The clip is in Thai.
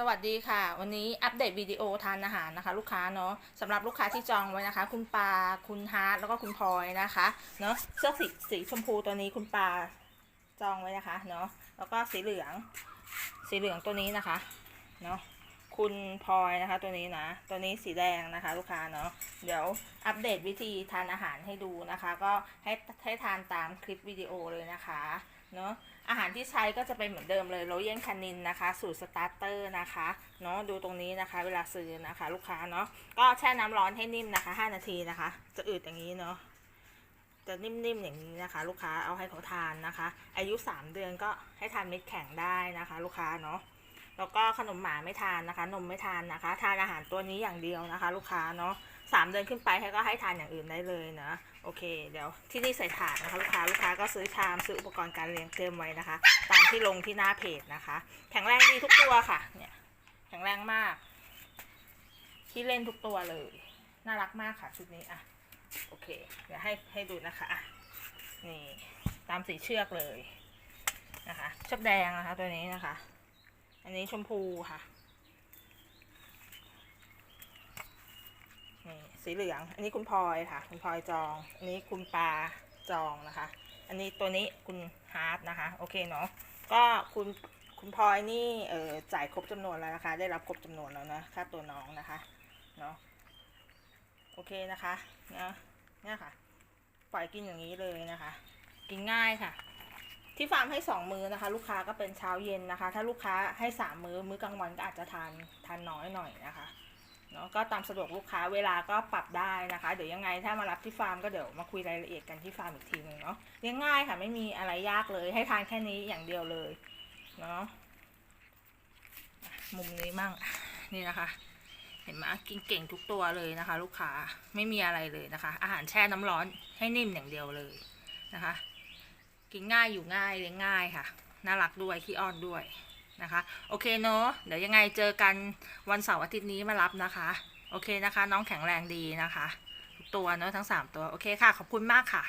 สวัสดีค่ะ วันนี้อัปเดตวิดีโอทานอาหารนะคะ ลูกค้าเนาะสำหรับลูกค้าที่จองไว้นะคะ คุณปาคุณฮาร์ดแล้วก็คุณพลอยนะคะเนาะเสื้อสีสีชมพูตัวนี้คุณปาจองไว้นะคะเนาะแล้วก็สีเหลือง สีเหลืองตัวนี้นะคะเนาะ คุณพลอยนะคะตัวนี้นะ ตัวนี้สีแดงนะคะ ลูกค้าเนาะเดี๋ยวอัปเดตวิธีทานอาหารให้ดูนะคะ ก็ให้ให้ทานตามคลิปวิดีโอเลยนะคะเนาะอาหารที่ใช้ก็จะเป็นเหมือนเดิมเลยโรเยนคานินนะคะ สูตรสตาร์เตอร์นะคะเนาะดูตรงนี้นะคะ เวลาซื้อนะคะ ลูกค้าเนาะก็แช่น้ำร้อนให้นิ่มนะคะ 5 นาทีนะคะ จะอืดอย่างนี้เนาะจะนิ่มๆอย่างนี้นะคะ ลูกค้าเอาให้เขาทานนะคะ อายุ 3 เดือนก็ให้ทานเม็ดแข็งได้นะคะ ลูกค้าเนาะ แล้วก็ขนมหมาไม่ทานนะคะ นมไม่ทานนะคะ ทานอาหารตัวนี้อย่างเดียวนะคะ ลูกค้าเนาะสามเดือนขึ้นไปให้ก็ให้ทานอย่างอื่นได้เลยนะ โอเค เดี๋ยวที่นี่ใส่ถาดนะคะ ลูกค้าลูกค้าก็ซื้อชามซื้ออุปกรณ์การเลี้ยงเตรียมไว้นะคะ ตามที่ลงที่หน้าเพจนะคะ แข็งแรงดีทุกตัวค่ะ เนี่ย แข็งแรงมาก ที่เล่นทุกตัวเลย น่ารักมากค่ะชุดนี้อะโอเค เดี๋ยวให้ให้ดูนะคะอะนี่ตามสีเชือกเลยนะคะชือกแดงนะคะตัวนี้นะคะ อันนี้ชมพูค่ะนี่สีเหลือง อันนี้คุณพลอยค่ะ คุณพลอยจอง อันนี้คุณปาจองนะคะ อันนี้ตัวนี้คุณฮาร์ดนะคะ โอเคเนาะ ก็คุณคุณพลอยนี่เออจ่ายครบจำนวนแล้วนะคะ ได้รับครบจำนวนแล้วนะค่าตัวน้องนะคะ เนาะ โอเคนะคะ เนะเนี่ยค่ะ ปล่อยกินอย่างนี้เลยนะคะ กินง่ายค่ะ ที่ฟาร์มให้สองมื้อนะคะ ลูกค้าก็เป็นเช้าเย็นนะคะ ถ้าลูกค้าให้สามมื้อมื้อกลางวันก็อาจจะทานทานน้อยหน่อยนะคะเนาะก็ตามสะดวกลูกค้าเวลาก็ปรับได้นะคะ เดี๋ยวยังไงถ้ามารับที่ฟาร์มก็เดี๋ยวมาคุยรายละเอียดกันที่ฟาร์มอีกทีหนึงเนาะเลี้ยงง่ายค่ะไม่มีอะไรยากเลย ให้ทานแค่นี้อย่างเดียวเลยเนาะอะมุมนี้มั่งนี่นะคะ เห็นไหมกินเก่งทุกตัวเลยนะคะ ลูกค้าไม่มีอะไรเลยนะคะ อาหารแช่น้ำร้อนให้นิ่มอย่างเดียวเลยนะคะ กินง่ายอยู่ง่ายเลี้ยงง่ายค่ะ น่ารักด้วยขี้อ้อนด้วยนะคะ โอเคเนาะเดี๋ยวยังไงเจอกันวันเสาร์อาทิตย์นี้มารับนะคะ โอเคนะคะ น้องแข็งแรงดีนะคะทุกตัวเนาะทั้ง 3 ตัว โอเคค่ะ ขอบคุณมากค่ะ